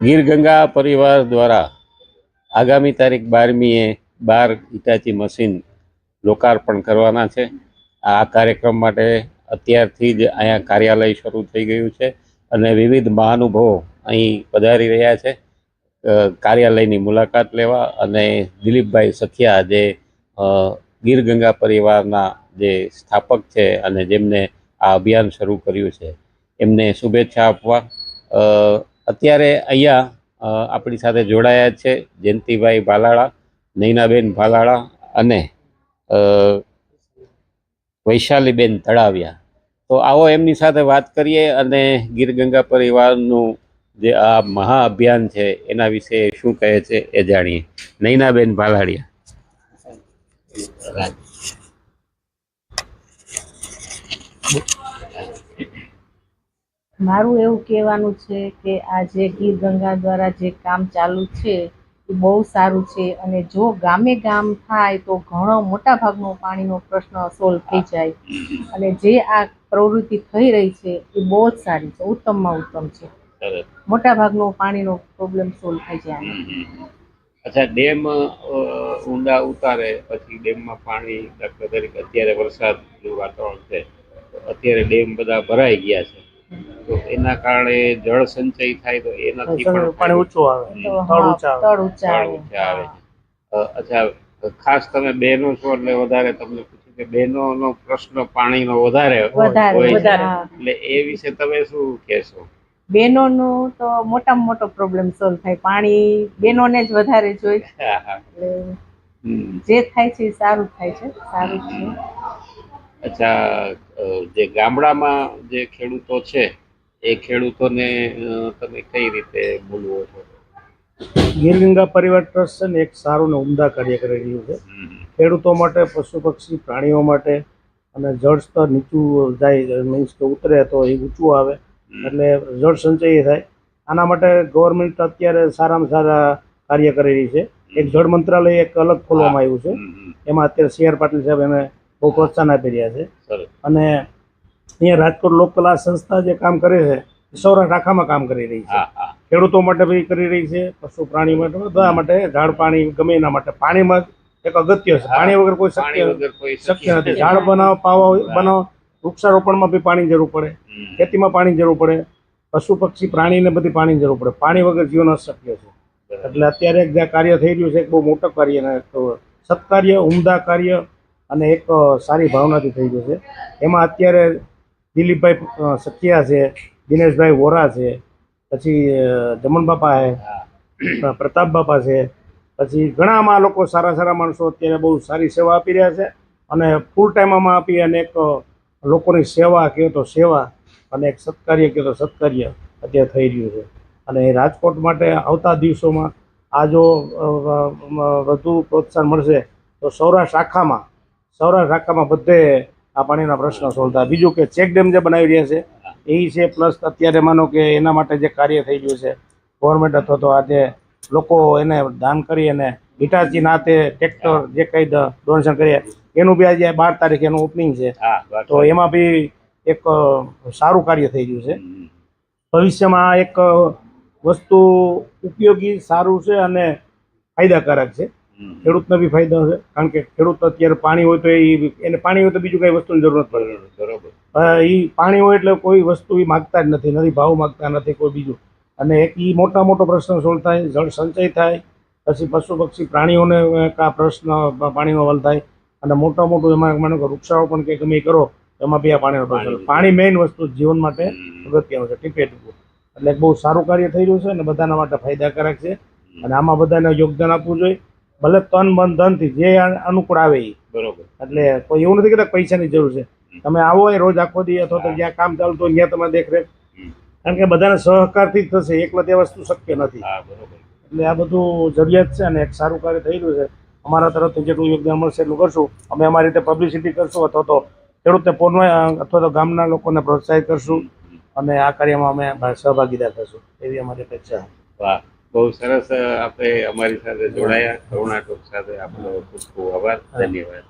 ગીર ગંગા પરિવાર દ્વારા આગામી તારીખ બારમીએ બાર ઇટાચી મશીન લોકાર્પણ કરવાના છે. આ કાર્યક્રમ માટે અત્યારથી જ અહીંયા કાર્યાલય શરૂ થઈ ગયું છે અને વિવિધ મહાનુભવો અહીં પધારી રહ્યા છે. કાર્યાલયની મુલાકાત લેવા અને દિલીપભાઈ સખિયા જે ગીર ગંગા પરિવારના જે સ્થાપક છે અને જેમને આ અભિયાન શરૂ કર્યું છે એમને શુભેચ્છા આપવા. અત્યારે અહીંયા આપણી સાથે જોડાયા છે જયંતિભાઈ ભાલાળા, નૈનાબેન ભાલાળા અને વૈશાલીબેન તળાવિયા. તો આવો એમની સાથે વાત કરીએ અને ગીર ગંગા પરિવારનું જે આ મહા અભિયાન છે એના વિશે શું કહે છે એ જાણીએ. નૈનાબેન ભાલાળિયા. મારું એવું કહેવાનું છે કે આ જે ગીર ગંગા દ્વારા જે કામ ચાલુ છે એ બહુ સારું છે અને જો ગામે ગામ થાય તો ઘણો મોટા ભાગનો પાણીનો પ્રશ્ન સોલ્વ થઈ જાય. અને જે આ પ્રવૃત્તિ થઈ રહી છે એ બહુ જ સારી છે ઉત્તમમાં ઉત્તમ છે. મોટા ભાગનો પાણીનો પ્રોબ્લેમ સોલ્વ થઈ જાય. અચ્છા ડેમ ઊંડા ઉતારે પછી ડેમમાં પાણી દાખલા તરીકે અત્યારે વરસાદનું વાતાવરણ છે અત્યારે ડેમ બધા ભરાઈ ગયા છે. તો એના કારણે જળ સંચય થાય તો એનાથી પણ પાણી ઊંચું આવે. તળ ઊંચા આવે. તળ ઊંચા અચ્છા ખાસ તમે બહેનો છો એટલે વધારે તમને પૂછ્યું કે બહેનોનો પ્રશ્ન પાણીનો વધારે હોય. એટલે એ વિશે તમે શું કહેશો? બહેનોનો તો મોટામાં મોટો પ્રોબ્લેમ સોલ્વ થાય. પાણી બહેનોને જ વધારે જોઈએ. જે થાય છે એ સારું થાય છે. સારું છે. અચ્છા જે ગામડામાં જે ખેડૂતો છે એ ખેડૂતોને તમે કઈ રીતે બોલવો છો? ગીર ગંગા પરિવાર ટ્રસ્ટ છે ને એક સારું ને ઉમદા કાર્ય કરી રહ્યું છે. ખેડૂતો માટે પશુ પક્ષી પ્રાણીઓ માટે અને જળ સ્તર નીચું જાય મીન્સ કે ઉતરે તો એ ઊંચું આવે. એટલે જળ સંચય થાય. આના માટે ગવર્મેન્ટ અત્યારે સારામાં સારા કાર્ય કરી રહી છે. એક જળ મંત્રાલય એક અલગ ખોલવામાં આવ્યું છે. એમાં અત્યારે સી આર પાટીલ સાહેબ એને બહુ પ્રોત્સાહન આપી રહ્યા છે. અને અહીંયા રાજકોટ લોકકલા સંસ્થા જે કામ કરે છે સૌરાષ્ટ્ર આખામાં કામ કરી રહી છે. ખેડૂતો માટે બી કરી રહી છે પશુ પ્રાણી માટે બધા માટે ઝાડ પાણી ગમે એના માટે. પાણીમાં એક અગત્ય છે. પાણી વગર કોઈ શક્ય શક્ય નથી. ઝાડ બનાવ પાવા બનાવ વૃક્ષારોપણમાં બી પાણીની જરૂર પડે. ખેતીમાં પાણી જરૂર પડે. પશુ પક્ષી પ્રાણીને બધી પાણીની જરૂર પડે. પાણી વગર જીવન અશક્ય છે. એટલે અત્યારે જે કાર્ય થઈ રહ્યું છે એક બહુ મોટું કાર્ય અને એક સત્કાર્ય ઉમદા કાર્ય અને એક સારી ભાવનાથી થઈ રહ્યું છે. એમાં અત્યારે દિલીપભાઈ સખિયા છે દિનેશભાઈ વોરા છે પછી દમણ બાપા છે પ્રતાપ બાપા છે પછી ઘણા આમાં લોકો સારા સારા માણસો અત્યારે બહુ સારી સેવા આપી રહ્યા છે અને ફૂલ ટાઈમ આમાં આપી અને એક લોકોની સેવા કહો તો સેવા અને એક સત્કાર્ય કહો તો સત્કાર્ય અત્યારે થઈ રહ્યું છે. અને રાજકોટ માટે આવતા દિવસોમાં આ જો વધુ પ્રોત્સાહન મળશે તો સૌરાષ્ટ્ર શાખામાં સૌરાષ્ટ્ર શાખામાં બધે આ પાણીના પ્રશ્ન સોલ્વ થાય બીજું કે ચેક ડેમ જે બનાવી રહ્યા છે એ છે પ્લસ અત્યારે માનો કે એના માટે જે કાર્ય થઈ ગયું છે ગવર્મેન્ટ અથવા તો આજે લોકો એને દાન કરી અને હિટાચી નાતે ટ્રેક્ટર જે કંઈ ડોનેશન કરીએ એનું બી આજે બાર તારીખે એનું ઓપનિંગ છે તો એમાં બી એક સારું કાર્ય થઈ ગયું છે. ભવિષ્યમાં એક વસ્તુ ઉપયોગી સારું છે અને ફાયદાકારક છે. ખેડૂતને બી ફાયદો છે. કારણ કે ખેડૂત અત્યારે પાણી હોય તો એ એને પાણી હોય તો બીજું કઈ વસ્તુની જરૂર નથી બરાબર. બરોબર એ પાણી હોય એટલે કોઈ વસ્તુ એ માગતા જ નથી નથી ભાવ માગતા નથી કોઈ બીજું. અને એક એ મોટા મોટો પ્રશ્ન સોલ્વ થાય જળ સંચય થાય પછી પશુ પક્ષી પ્રાણીઓને કા પ્રશ્ન પાણીનો વલ થાય. અને મોટા મોટું એમાં માનો કે વૃક્ષારોપણ કે ગમે કરો એમાં બી આ પાણીનો પ્રશ્ન પાણી. પાણી મેઇન વસ્તુ જીવન માટે. અગત્યનું છે ટીપે ટીપું એટલે બહુ સારું કાર્ય થઈ રહ્યું છે અને બધાના માટે ફાયદાકારક છે. અને આમાં બધાને યોગદાન આપવું જોઈએ. ભલે તન મન ધનથી જે અનુકૂળ આવે એ બરોબર. એટલે કોઈ એવું નથી કે પૈસાની જરૂર છે. તમે આવો એ રોજ આખો દી અથવા તો જ્યાં કામ ચાલતું હોય ત્યાં તમે દેખરેખ. કારણ કે બધાને સહકારથી જ થશે એકલા તે વસ્તુ શક્ય નથી. એટલે આ બધું જરૂરિયાત છે અને એક સારું કાર્ય થઈ રહ્યું છે. અમારા તરફથી જેટલું યોગદાન મળશે એટલું કરશું. અમે અમારી રીતે પબ્લિસિટી કરશું અથવા તો ખેડૂતને પોનવા અથવા તો ગામના લોકોને પ્રોત્સાહિત કરશું. અને આ કાર્યમાં અમે સહભાગીદાર થશું. એવી અમારી અપેક્ષા વાહ. બહુ સરસ આપણે અમારી સાથે જોડાયા. કરુણા ટોક સાથે આપનો ખૂબ ખૂબ આભાર. ધન્યવાદ.